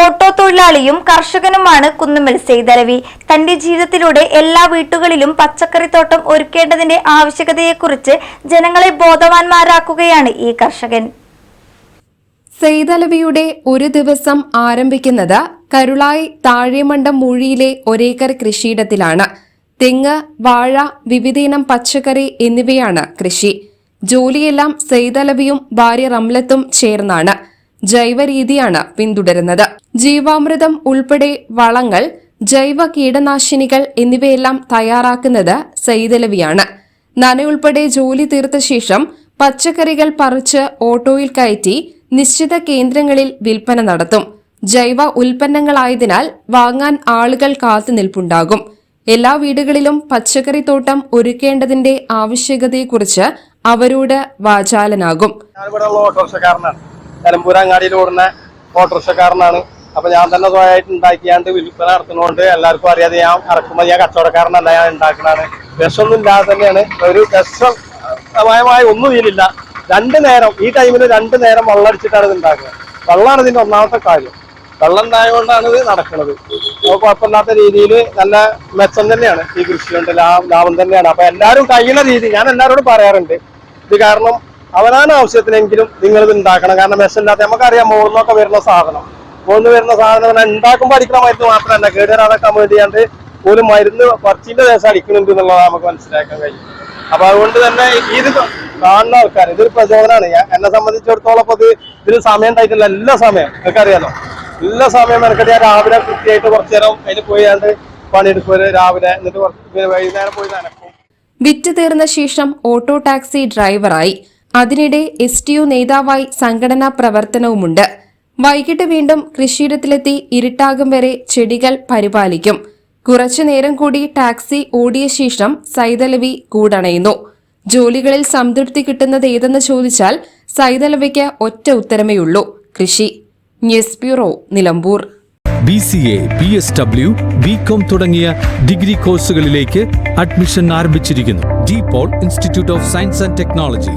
Auto തൊഴിലാളിയും കർഷകനുമാണ് കുന്നുമ്മൽ സെയ്തലവി. തന്റെ ജീവിതത്തിലൂടെ എല്ലാ വീട്ടുകളിലും പച്ചക്കറിത്തോട്ടം ഒരുക്കേണ്ടതിന്റെ ആവശ്യകതയെക്കുറിച്ച് ജനങ്ങളെ ബോധവാന്മാരാക്കുകയാണ് ഈ കർഷകൻ. സെയ്തലവിയുടെ ഒരു ദിവസം ആരംഭിക്കുന്നത് കരുളായി താഴെമണ്ടം മൂഴിയിലെ ഒരേക്കർ കൃഷിയിടത്തിലാണ്. തെങ്ങ് വാഴ വിവിധയിനം പച്ചക്കറി എന്നിവയാണ് കൃഷി. ജോലിയെല്ലാം സെയ്തലവിയും ഭാര്യ റംലത്തും ചേർന്നാണ്. ജൈവ രീതിയാണ് പിന്തുടരുന്നത്. ജീവാമൃതം ഉൾപ്പെടെ വളങ്ങൾ ജൈവ കീടനാശിനികൾ എന്നിവയെല്ലാം തയ്യാറാക്കുന്നത് സൈതലവിയാണ്. നനയുൾപ്പെടെ ജോലി തീർത്ത ശേഷം പച്ചക്കറികൾ പറിച്ച് ഓട്ടോയിൽ കയറ്റി നിശ്ചിത കേന്ദ്രങ്ങളിൽ വിൽപ്പന നടത്തും. ജൈവ ഉൽപ്പന്നങ്ങളായതിനാൽ വാങ്ങാൻ ആളുകൾ കാത്തുനിൽപ്പുണ്ടാകും എല്ലാ വീടുകളിലും പച്ചക്കറി തോട്ടം ഒരുക്കേണ്ടതിന്റെ ആവശ്യകതയെക്കുറിച്ച് അവരോട് വാചാലനാകും. നിലമ്പൂർ അങ്ങാടിയിൽ ഓടുന്ന ഓട്ടോറിക്ഷക്കാരനാണ്. അപ്പൊ ഞാൻ തന്നെ സ്വയമായിട്ട് ഉണ്ടാക്കിയാണ്ട് വിൽപ്പന നടത്തുന്നതുകൊണ്ട് എല്ലാവർക്കും അറിയാതെ ഞാൻ ഇറക്കുമ്പോൾ ഞാൻ കച്ചവടക്കാരനല്ല ഞാൻ ഉണ്ടാക്കണാണ് വിഷമൊന്നും ഇല്ലാതെ തന്നെയാണ്. ഒരു വിഷമയമായ ഒന്നും ഇതിലില്ല. രണ്ട് നേരം ഈ ടൈമിൽ രണ്ട് നേരം വെള്ളം അടിച്ചിട്ടാണ് ഇത് ഉണ്ടാക്കുന്നത് വെള്ളമാണ് ഇതിന്റെ ഒന്നാമത്തെ കാര്യം. വെള്ളം ഉണ്ടായതുകൊണ്ടാണ് ഇത് നടക്കുന്നത് അപ്പോൾ കുഴപ്പമില്ലാത്ത രീതിയിൽ നല്ല മെച്ചം തന്നെയാണ്. ഈ കൃഷി കൊണ്ട് ലാഭം തന്നെയാണ്. അപ്പൊ എല്ലാവരും കഴിയുന്ന രീതി ഞാൻ എല്ലാവരോടും പറയാറുണ്ട്. ഇത് കാരണം അവനാണ് ആവശ്യത്തിനെങ്കിലും നിങ്ങൾ ഇത് ഉണ്ടാക്കണം. കാരണം വിഷമില്ലാത്ത നമുക്കറിയാം മുകളിലൊക്കെ വരുന്ന സാധനം. മോന്ന് വരുന്ന സാധനം ഉണ്ടാക്കുമ്പോൾ അടിക്കണ മരുന്ന് മാത്രമല്ല. കേടുവരാതൊക്കെ വേണ്ടിയാണ്ട് ഒരു മരുന്ന് പറച്ചിന്റെ ദേശം അടിക്കുന്നുണ്ട് എന്നുള്ളത് നമുക്ക് മനസ്സിലാക്കാൻ കഴിയും. അപ്പൊ അതുകൊണ്ട് തന്നെ ഇത് കാണുന്ന ആൾക്കാർ ഇതൊരു പ്രചോദനമാണ് എന്നെ സംബന്ധിച്ചിടത്തോളം അപ്പൊ ഇത് ഇതിന് സമയം ഉണ്ടായിട്ടില്ല. എല്ലാ സമയം. നിങ്ങൾക്ക് അറിയാലോ എല്ലാ സമയം എനിക്കത് ഞാൻ രാവിലെ കൃത്യമായിട്ട് കുറച്ചു നേരം അതിന് പോയാണ്ട് പണിയെടുക്കും രാവിലെ. എന്നിട്ട് വൈകുന്നേരം പോയി നനക്കും. വിറ്റ് തീർന്ന ശേഷം ഓട്ടോ ടാക്സി ഡ്രൈവറായി. അതിനിടെ എസ് ടി യു നേതാവായി സംഘടനാ പ്രവർത്തനവുമുണ്ട്. വൈകിട്ട് വീണ്ടും കൃഷിയിടത്തിലെത്തി ഇരുട്ടാകും വരെ ചെടികൾ പരിപാലിക്കും. കുറച്ചു നേരം കൂടി ടാക്സി ഓടിയ ശേഷം സൈതലവി കൂടണയുന്നു. ജോലികളിൽ സംതൃപ്തി കിട്ടുന്നത് ഏതെന്ന് ചോദിച്ചാൽ സൈതലവിക്ക് ഒറ്റ ഉത്തരമേയുള്ളൂ കൃഷി. News bureau Nilambur. B C A B S W B com തുടങ്ങിയ ഡിഗ്രി കോഴ്സുകളിലേക്ക് അഡ്മിഷൻ ആരംഭിച്ചിരിക്കുന്നു. De Paul institute of science and technology.